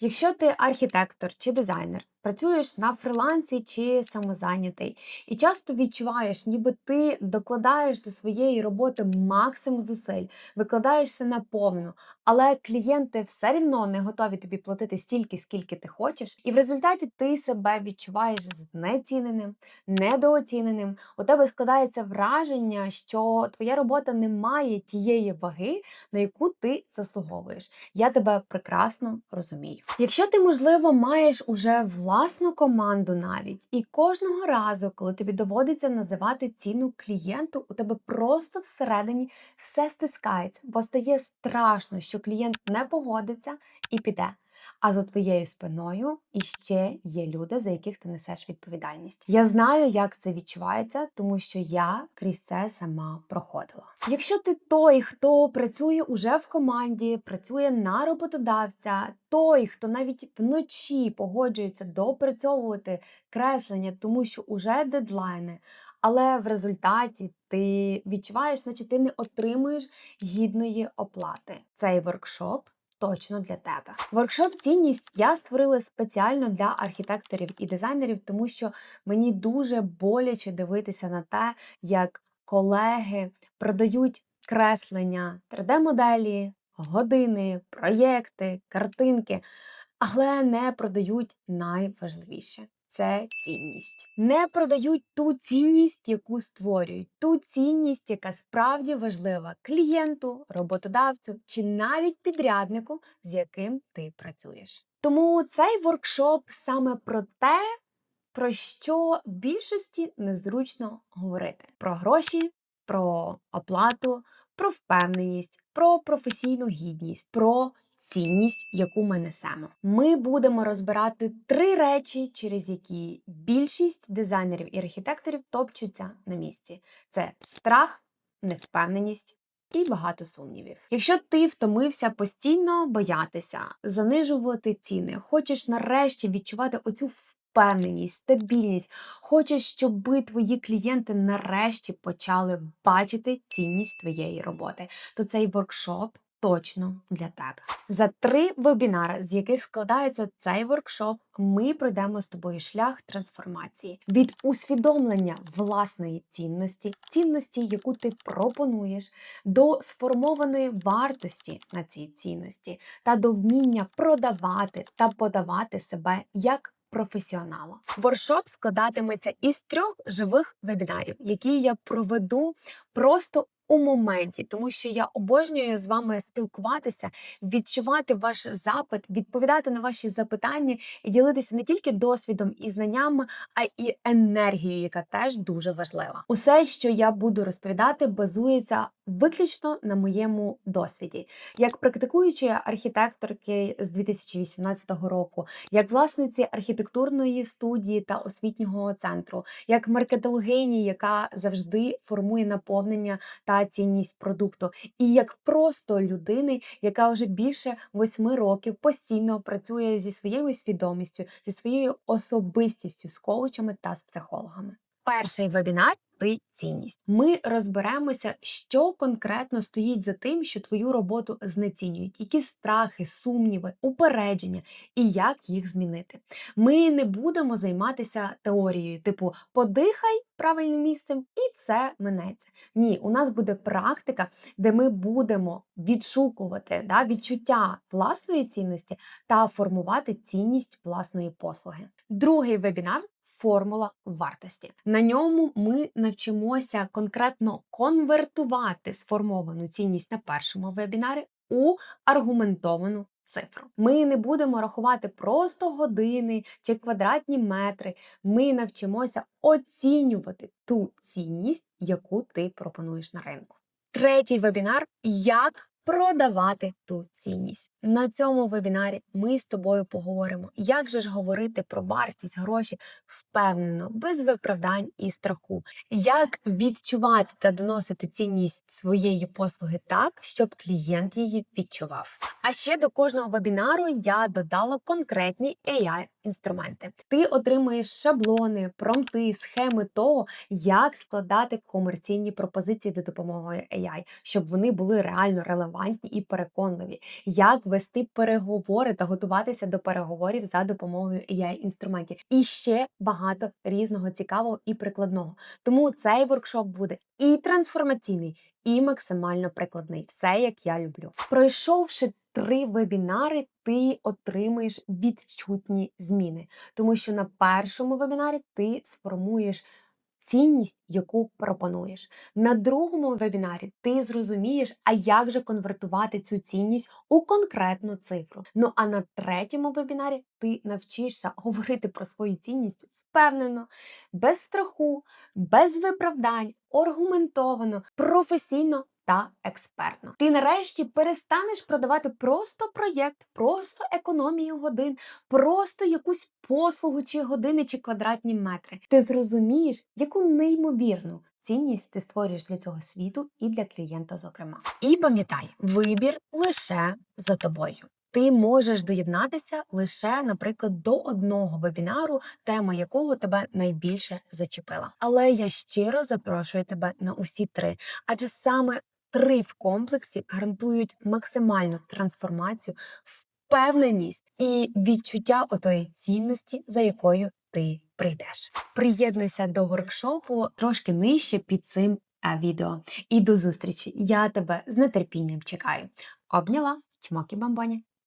Якщо ти архітектор чи дизайнер, працюєш на фрилансі чи самозайнятий, і часто відчуваєш, ніби ти докладаєш до своєї роботи максимум зусиль, викладаєшся наповну, але клієнти все рівно не готові тобі платити стільки, скільки ти хочеш, і в результаті ти себе відчуваєш знеціненим, недооціненим. У тебе складається враження, що твоя робота не має тієї ваги, на яку ти заслуговуєш. Я тебе прекрасно розумію. Якщо ти, можливо, маєш уже власну команду навіть, і кожного разу, коли тобі доводиться називати ціну клієнту, у тебе просто всередині все стискається, бо стає страшно, що клієнт не погодиться і піде. А за твоєю спиною іще є люди, за яких ти несеш відповідальність. Я знаю, як це відчувається, тому що я крізь це сама проходила. Якщо ти той, хто працює уже в команді, працює на роботодавця, той, хто навіть вночі погоджується допрацьовувати креслення, тому що уже дедлайни. Але в результаті ти відчуваєш, наче ти не отримуєш гідної оплати. Цей воркшоп точно для тебе. Воркшоп цінність я створила спеціально для архітекторів і дизайнерів, тому що мені дуже боляче дивитися на те, як колеги продають креслення, 3D-моделі, години, проєкти, картинки, але не продають найважливіше. Це цінність. Не продають ту цінність, яку створюють, ту цінність, яка справді важлива клієнту, роботодавцю чи навіть підряднику, з яким ти працюєш. Тому цей воркшоп саме про те, про що більшості незручно говорити: про гроші, про оплату, про впевненість, про професійну гідність, про цінність, яку ми несемо. Ми будемо розбирати три речі, через які більшість дизайнерів і архітекторів топчуться на місці: це страх, невпевненість. І багато сумнівів. Якщо ти втомився постійно боятися, занижувати ціни, хочеш нарешті відчувати оцю впевненість, стабільність, хочеш, щоб твої клієнти нарешті почали бачити цінність твоєї роботи, то цей воркшоп точно для тебе. За три вебінари, з яких складається цей воркшоп, ми пройдемо з тобою шлях трансформації від усвідомлення власної цінності, цінності, яку ти пропонуєш, до сформованої вартості на цій цінності та до вміння продавати та подавати себе як професіонала. Воркшоп складатиметься із трьох живих вебінарів, які я проведу просто у моменті, тому що я обожнюю з вами спілкуватися, відчувати ваш запит, відповідати на ваші запитання і ділитися не тільки досвідом і знаннями, а й енергією, яка теж дуже важлива. Усе, що я буду розповідати, базується виключно на моєму досвіді, як практикуючої архітекторки з 2018 року, як власниці архітектурної студії та освітнього центру, як маркетологині, яка завжди формує наповнення та цінність продукту, і як просто людини, яка вже більше восьми років постійно працює зі своєю свідомістю, зі своєю особистістю з коучами та з психологами. Перший вебінар ти цінність. Ми розберемося, що конкретно стоїть за тим, що твою роботу знецінюють, які страхи, сумніви, упередження і як їх змінити. Ми не будемо займатися теорією, типу подихай правильним місцем і все минеться. Ні, у нас буде практика, де ми будемо відшукувати да, відчуття власної цінності та формувати цінність власної послуги. Другий вебінар формула вартості. На ньому ми навчимося конкретно конвертувати сформовану цінність на першому вебінарі у аргументовану. Цифру. Ми не будемо рахувати просто години чи квадратні метри. Ми навчимося оцінювати ту цінність, яку ти пропонуєш на ринку. Третій вебінар як продавати ту цінність. На цьому вебінарі ми з тобою поговоримо, як же ж говорити про вартість гроші впевнено, без виправдань і страху, як відчувати та доносити цінність своєї послуги так, щоб клієнт її відчував. А ще до кожного вебінару я додала конкретні AI інструменти. Ти отримаєш шаблони, промти, схеми того, як складати комерційні пропозиції за допомогою AI, щоб вони були реально релевантні і переконливі, як вести переговори та готуватися до переговорів за допомогою ai інструментів. І ще багато різного цікавого і прикладного. Тому цей воркшоп буде і трансформаційний, і максимально прикладний. Все як я люблю. Пройшовши три вебінари, ти отримаєш відчутні зміни, тому що на першому вебінарі ти сформуєш цінність, яку пропонуєш. На другому вебінарі ти зрозумієш, а як же конвертувати цю цінність у конкретну цифру. Ну а на третьому вебінарі ти навчишся говорити про свою цінність впевнено, без страху, без виправдань, аргументовано, професійно. Та експертно. Ти нарешті перестанеш продавати просто проєкт, просто економію годин, просто якусь послугу чи години чи квадратні метри. Ти зрозумієш, яку неймовірну цінність ти створюєш для цього світу і для клієнта, зокрема. І пам'ятай, вибір лише за тобою. Ти можеш доєднатися лише, наприклад, до одного вебінару, тема якого тебе найбільше зачепила. Але я щиро запрошую тебе на усі три, адже саме три в комплексі гарантують максимальну трансформацію, впевненість і відчуття отої цінності, за якою ти прийдеш. Приєднуйся до воркшопу трошки нижче під цим е, відео. І до зустрічі! Я тебе з нетерпінням чекаю. Обняла, чмоки бамбані.